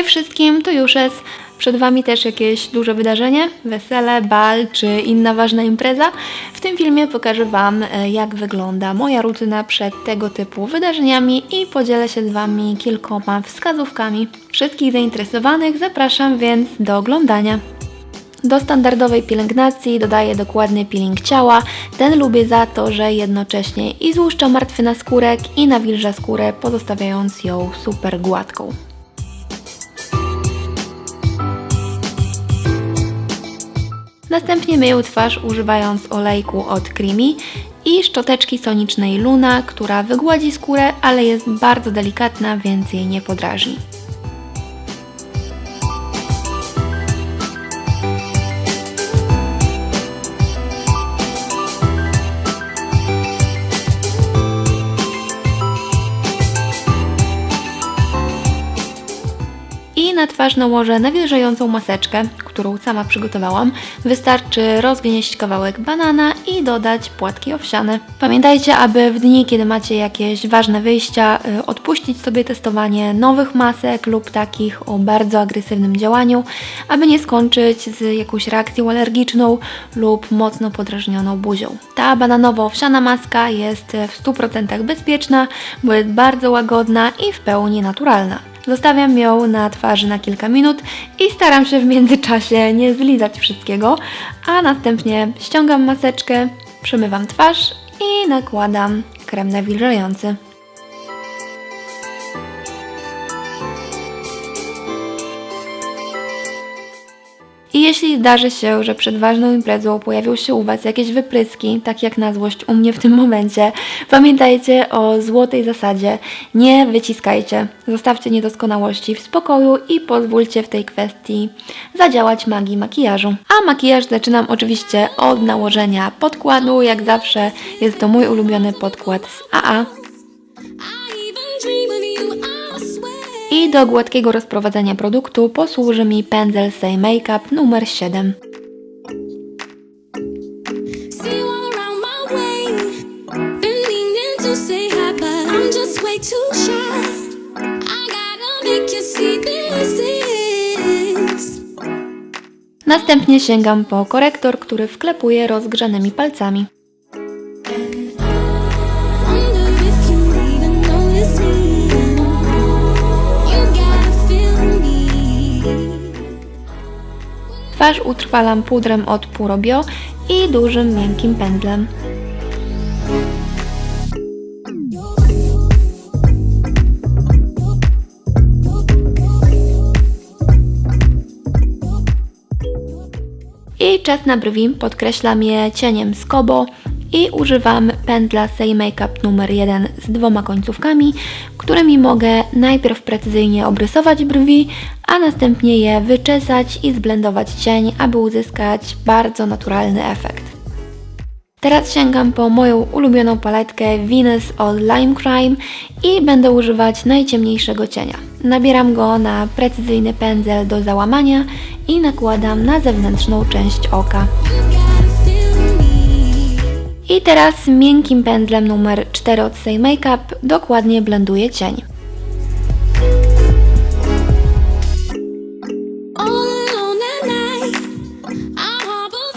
Hej wszystkim, już jest. Przed Wami też jakieś duże wydarzenie, wesele, bal czy inna ważna impreza. W tym filmie pokażę Wam, e, jak wygląda moja rutyna przed tego typu wydarzeniami i podzielę się z Wami kilkoma wskazówkami. Wszystkich zainteresowanych zapraszam więc do oglądania. Do standardowej pielęgnacji dodaję dokładny peeling ciała. Ten lubię za to, że jednocześnie i złuszcza martwy naskórek i nawilża skórę, pozostawiając ją super gładką. Następnie myję twarz używając olejku od Creamy i szczoteczki sonicznej Luna, która wygładzi skórę, ale jest bardzo delikatna, więc jej nie podrażni. I na twarz nałożę nawilżającą maseczkę, którą sama przygotowałam. Wystarczy rozgnieść kawałek banana i dodać płatki owsiane. Pamiętajcie, aby w dni, kiedy macie jakieś ważne wyjścia, y, odpuścić sobie testowanie nowych masek lub takich o bardzo agresywnym działaniu, aby nie skończyć z jakąś reakcją alergiczną lub mocno podrażnioną buzią. Ta bananowo-owsiana maska jest w 100% bezpieczna, bo jest bardzo łagodna i w pełni naturalna. Zostawiam ją na twarzy na kilka minut i staram się w międzyczasie nie zlizać wszystkiego, a następnie ściągam maseczkę, przemywam twarz i nakładam krem nawilżający. I jeśli zdarzy się, że przed ważną imprezą pojawią się u Was jakieś wypryski, tak jak na złość u mnie w tym momencie, pamiętajcie o złotej zasadzie. Nie wyciskajcie, zostawcie niedoskonałości w spokoju i pozwólcie w tej kwestii zadziałać magii makijażu. A makijaż zaczynam oczywiście od nałożenia podkładu. Jak zawsze jest to mój ulubiony podkład z AA. I do gładkiego rozprowadzenia produktu posłuży mi pędzel Say Makeup numer 7. See you all around my way. Been meaning to say hi, but I'm just way too shy. I gotta make you see this is. Następnie sięgam po korektor, który wklepuję rozgrzanymi palcami. Twarz utrwalam pudrem od Purobio i dużym miękkim pędzlem. I czas na brwi podkreślam je cieniem z Kobo i używam pędzla Say Makeup numer 1 z dwoma końcówkami, którymi mogę najpierw precyzyjnie obrysować brwi, a następnie je wyczesać i zblendować cień, aby uzyskać bardzo naturalny efekt. Teraz sięgam po moją ulubioną paletkę Venus od Lime Crime i będę używać najciemniejszego cienia. Nabieram go na precyzyjny pędzel do załamania i nakładam na zewnętrzną część oka. I teraz miękkim pędzlem numer 4 od Say Makeup dokładnie blenduję cień.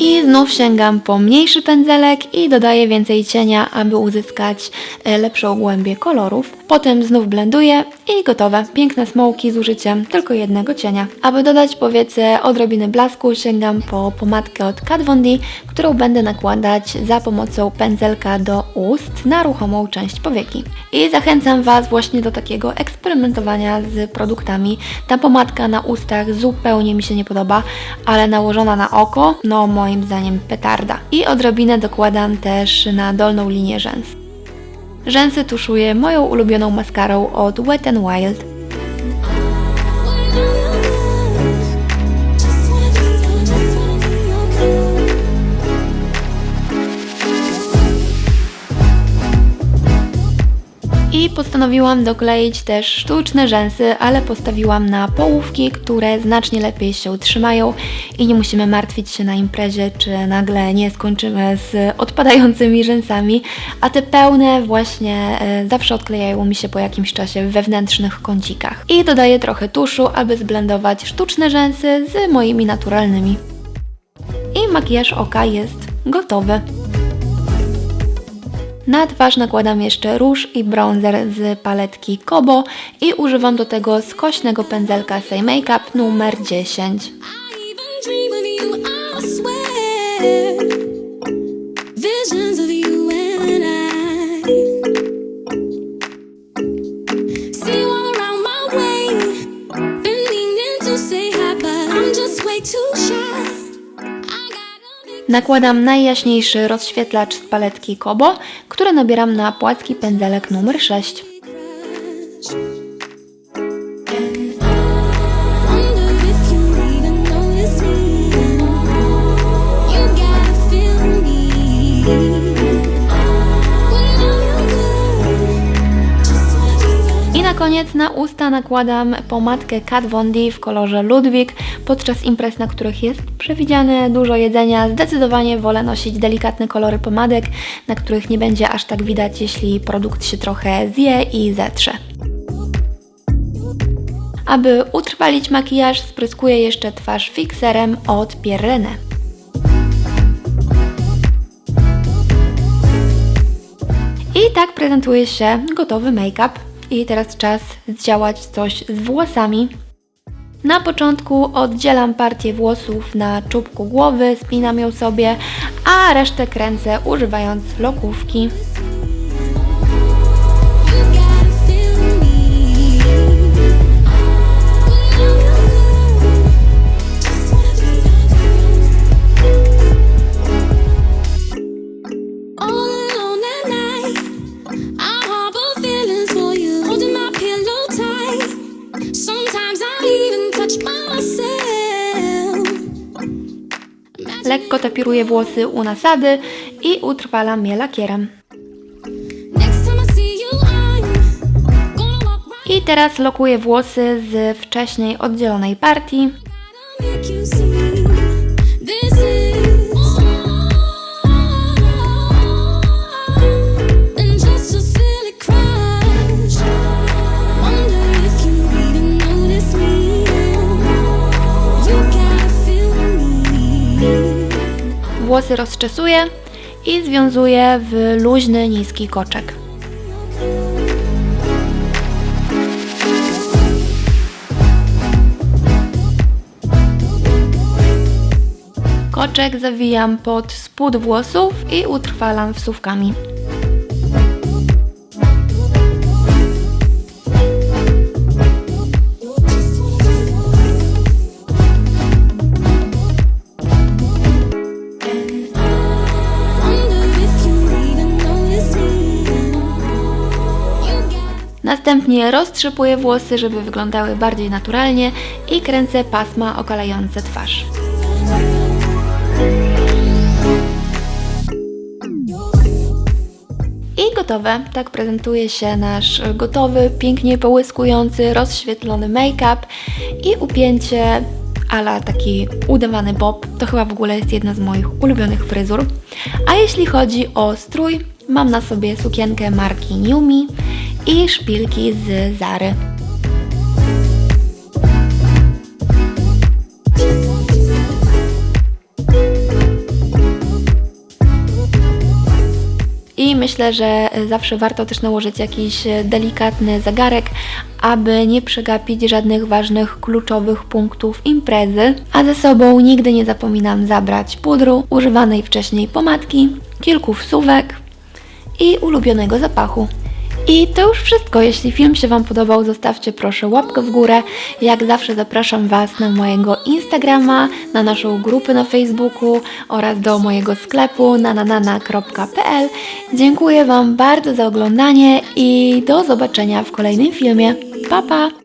I znów sięgam po mniejszy pędzelek i dodaję więcej cienia, aby uzyskać e, lepszą głębię kolorów. Potem znów blenduję i gotowe. Piękne smoki z użyciem tylko jednego cienia. Aby dodać powiece odrobiny blasku, sięgam po pomadkę od Kat Von D, którą będę nakładać za pomocą pędzelka do ust na ruchomą część powieki. I zachęcam Was właśnie do takiego eksperymentowania z produktami. Ta pomadka na ustach zupełnie mi się nie podoba, ale nałożona na oko, no moim zdaniem petarda. I odrobinę dokładam też na dolną linię rzęs. Rzęsy tuszuję moją ulubioną maskarą od Wet n Wild. I postanowiłam dokleić też sztuczne rzęsy, ale postawiłam na połówki, które znacznie lepiej się utrzymają i nie musimy martwić się na imprezie, czy nagle nie skończymy z odpadającymi rzęsami, a te pełne właśnie e, zawsze odklejają mi się po jakimś czasie w wewnętrznych kącikach. I dodaję trochę tuszu, aby zblendować sztuczne rzęsy z moimi naturalnymi. I makijaż oka jest gotowy. Na twarz nakładam jeszcze róż i bronzer z paletki Kobo i używam do tego skośnego pędzelka Say Makeup numer 10. Nakładam najjaśniejszy rozświetlacz z paletki Kobo, który nabieram na płatki pędzelek numer 6. koniec na usta nakładam pomadkę Kat Von D w kolorze Ludwig. Podczas imprez, na których jest przewidziane dużo jedzenia, zdecydowanie wolę nosić delikatne kolory pomadek, na których nie będzie aż tak widać, jeśli produkt się trochę zje i zetrze. Aby utrwalić makijaż, spryskuję jeszcze twarz fixerem od Pierre René. I tak prezentuje się gotowy make-up. I teraz czas zdziałać coś z włosami. Na początku oddzielam partię włosów na czubku głowy, spinam ją sobie, a resztę kręcę używając lokówki. Tapiruję włosy u nasady i utrwalam je lakierem. I teraz lokuję włosy z wcześniej oddzielonej partii. Włosy rozczesuję i związuję w luźny, niski koczek. Koczek zawijam pod spód włosów i utrwalam wsówkami. Następnie roztrzepuję włosy, żeby wyglądały bardziej naturalnie i kręcę pasma okalające twarz. I gotowe. Tak prezentuje się nasz gotowy, pięknie połyskujący, rozświetlony make-up i upięcie ala taki udawany bob. To chyba w ogóle jest jedna z moich ulubionych fryzur. A jeśli chodzi o strój, mam na sobie sukienkę marki New Me i szpilki z Zary. I myślę, że zawsze warto też nałożyć jakiś delikatny zegarek, aby nie przegapić żadnych ważnych, kluczowych punktów imprezy. A ze sobą nigdy nie zapominam zabrać pudru, używanej wcześniej pomadki, kilku wsówek i ulubionego zapachu. I to już wszystko. Jeśli film się Wam podobał, zostawcie proszę łapkę w górę. Jak zawsze zapraszam Was na mojego Instagrama, na naszą grupę na Facebooku oraz do mojego sklepu nananana.pl. Dziękuję Wam bardzo za oglądanie i do zobaczenia w kolejnym filmie. Pa pa!